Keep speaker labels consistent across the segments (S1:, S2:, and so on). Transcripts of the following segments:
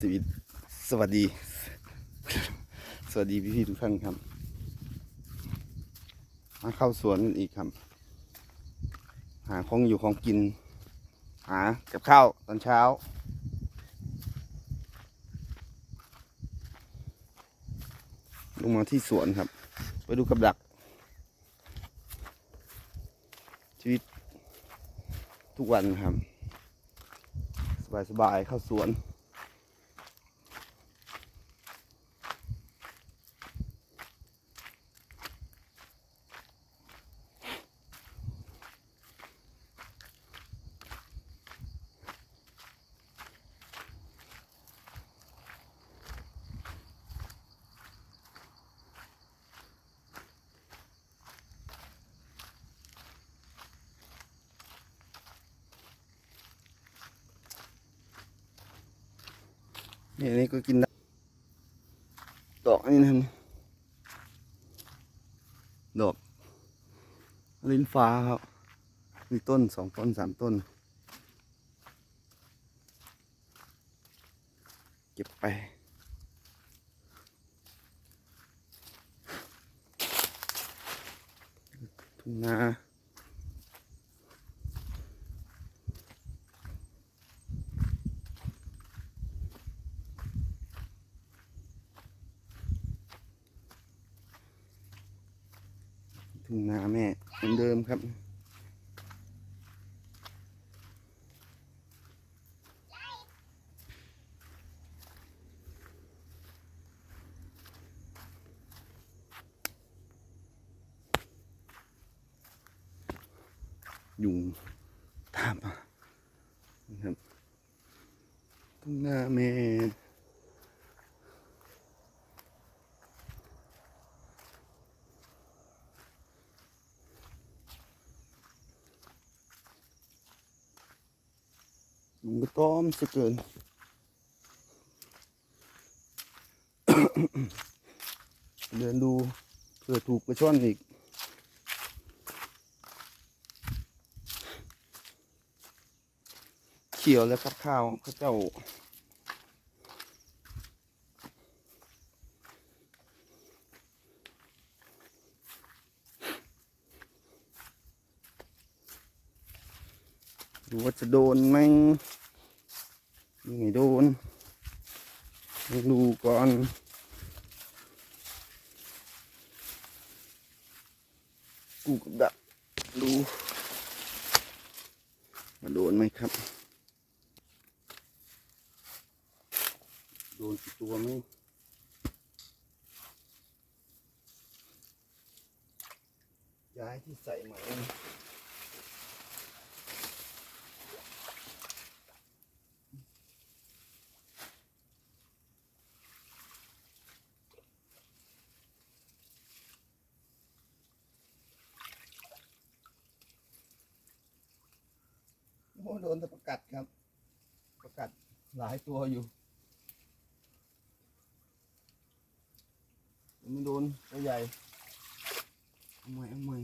S1: สวัสดีสวัสดี สวัสดีพี่พี่ๆทุกท่านครับ มาเข้าสวนกันอีกครับ หาของอยู่ของกิน หากับข้าวตอนเช้า ลงมาที่สวนครับ ไปดูกับดัก ชีวิต ทุกวันครับ สบายๆเข้าสวน นี่นนี้ก็กินได้ดอกนนี้นะดอก ลิ้นฟ้าครับมีต้นสองต้นสามต้น เก็บไปทุ่งนาทุ่งนาแม่เหมือนเดิมครับ ยุงตามมานะครับทุ่งนาแม่ยุงก็ต้อมสะเกินเดินดูเผื่อถูกกระช่อนอีก เขียวแล้วครับข้าวเขาเจ้า ดูว่าจะโดนไหมยังไม่โดนต้องดูก่อนกูกับดักดูมาโดนไหมครับ โดนกี่ ตัวไหมย้ายที่ใส่ไหมโอ้โดนต่ประกัดครับ ประกัดหลายตัวอยู่ ไม่โดนตัวใหญ่เอาใหม่เอาใหม่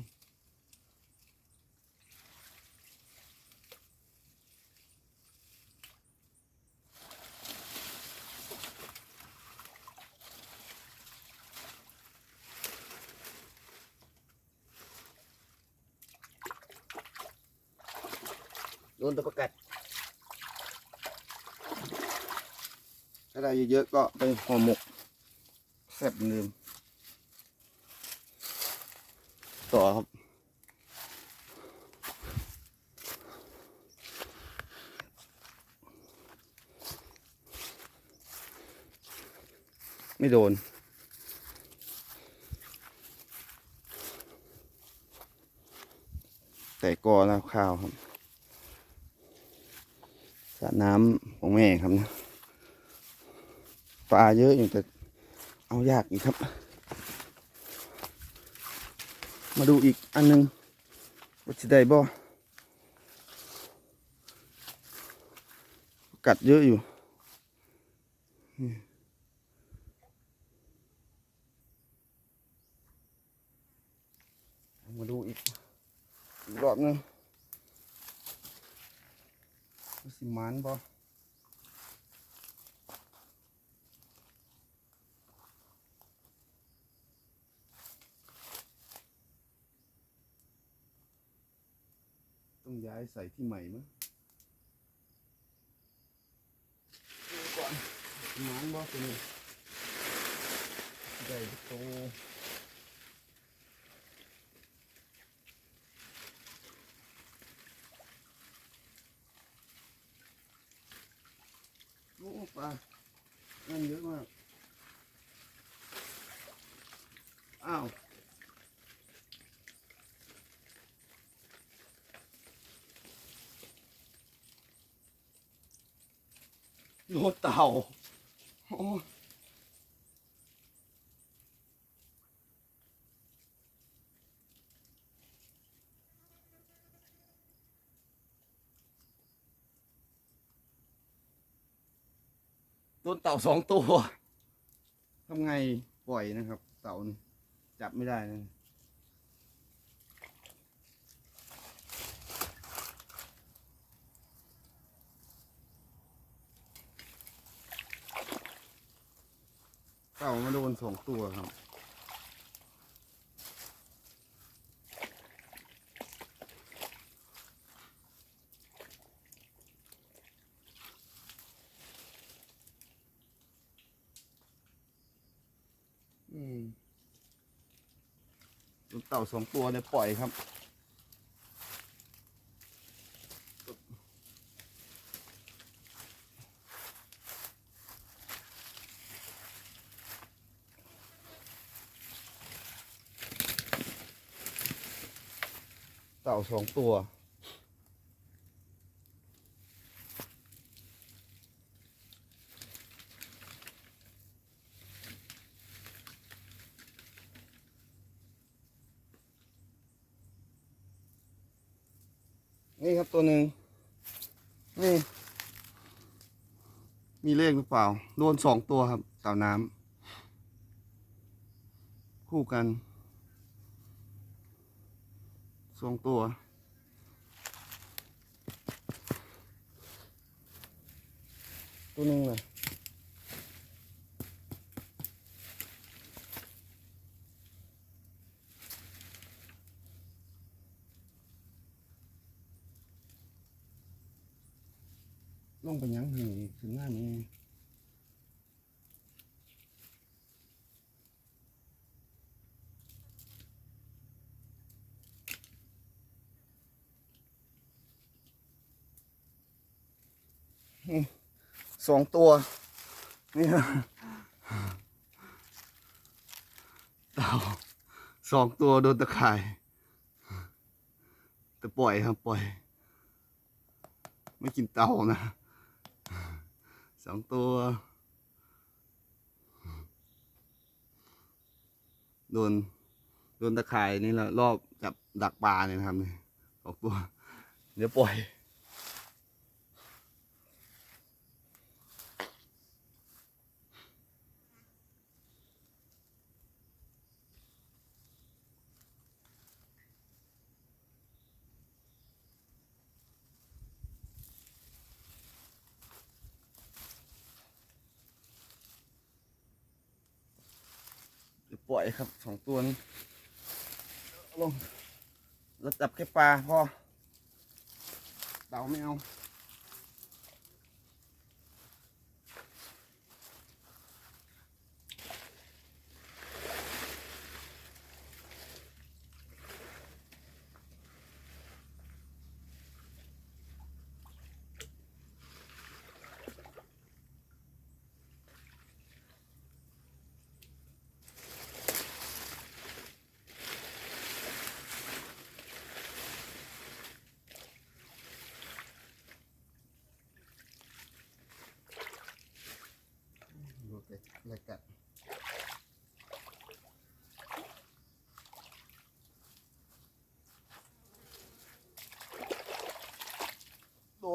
S1: โดนตัวประกัดถ้าได้เยอะๆก็ไปห่อหมกแซ่บเหมือนเดิม ต่อครับ ไม่โดน แต่ก็แล้วข้าวครับสระน้ำของแม่ครับนะปลาเยอะอยู่แต่เอายากอีกครับ มาดูอีกอันหนึงว่าจะได้บ่กัดเยอะอยู่นี่ มาดูอีกอีกรอบนึงสิมันบ่ต้องย้ายใส่ที่ใหม่มั้งก่อนมันบ่เป็นใหญ่โต โอ้ปลานั่นเยอะมาก อ้าว โนเต่าโอ้ต้นเต่าสองตัวทำไงปล่อยนะครับ เต่าจับไม่ได้นะเต่ามาโดนสองตัวครับ อืมโดนเต่า สองตัวเนี่ยปล่อยครับ เต่าสองตัว นี่ครับตัวหนึ่งนี่ มีเลขหรือเปล่า โดนสองตัวครับเต่าน้ำคู่กันสองตัว ตัวหนึ่งเลย ลงไปยังหนึ่งถึงหน้านี้สองตัว นี่เต่าสองตัวโดนตะข่ายแต่ปล่อยครับปล่อย ไม่กินเต่านะ สองตัว โดน โดนตะข่ายนี่แหละรอบจับดักปลาเนี่ยนะครับนี่สองตัว เดี๋ยวปล่อย ปล่อยครับสองตัวนี้เอาลงเราจับแค่ปลาพอเต่าไม่เอา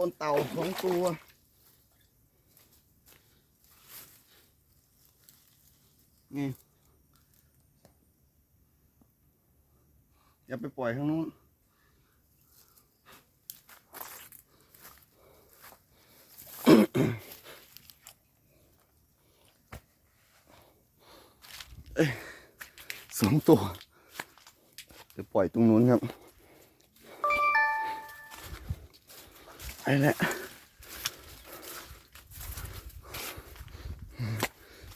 S1: นเต่าสองตัว นี่ อย่าไปปล่อยข้างนู้น สองตัว จะปล่อยตรงนู้นครับ แล้ว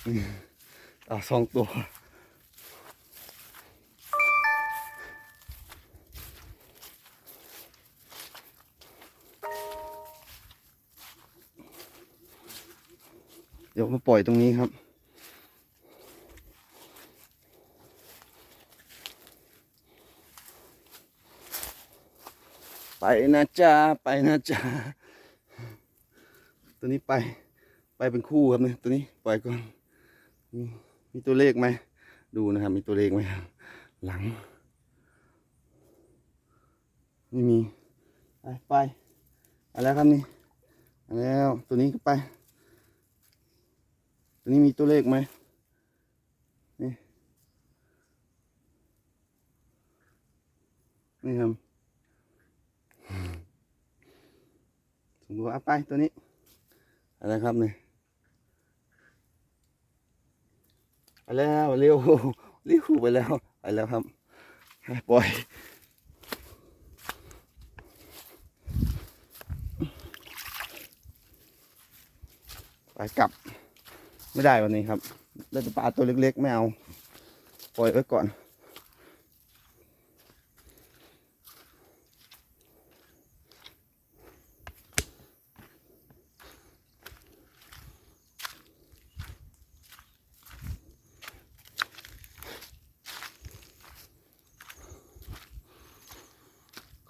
S1: อืมเอสองตัวเดี๋ยวมาปล่อยตรงนี้ครับ ไปนะจ๊ะไปนะจ๊ะตัวนี้ไปไปเป็นคู่ครับเนี่ยตัวนี้ปล่อยก่อนมีมีตัวเลขไหมดูนะครับ มีตัวเลขไหมครับหลังไม่มีไปไปอะไรครับนี่เอาแล้วตัวนี้ก็ไป ตัวนี้มีตัวเลขไหมนี่นี่ครับ สมมติว่าเอาไปตัวนี้ อะไรครับเนี่ยไปแล้วเร็วเร็วไปแล้วไปแล้วครับปล่อยไปกลับไม่ได้วันนี้ครับได้แต่ปลาตัวเล็กๆ ไม่เอา ปล่อยไว้ก่อน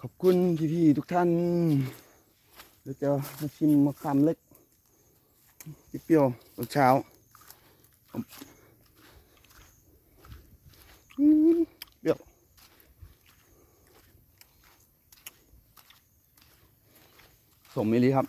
S1: ขอบคุณพี่ๆทุกท่านเดี๋ยวจะมาชิมมะขามเล็กเปรี้ยวตอนเช้าเปรี้ยวสมมิลีครับ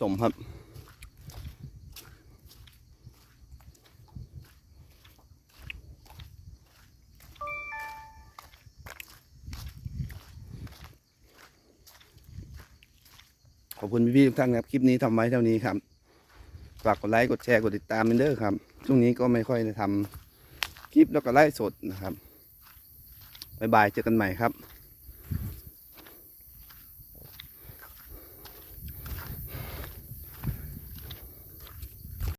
S1: สมครับ ขอบคุณพี่ๆทุกท่านครับ คลิปนี้ทำไว้เท่านี้ครับฝากกดไลค์กดแชร์กดติดตามเป็นเด้อครับช่วงนี้ก็ไม่ค่อยได้ทำคลิปแล้วก็ไลฟ์สดนะครับ บ๊ายบาย เจอกันใหม่ครับ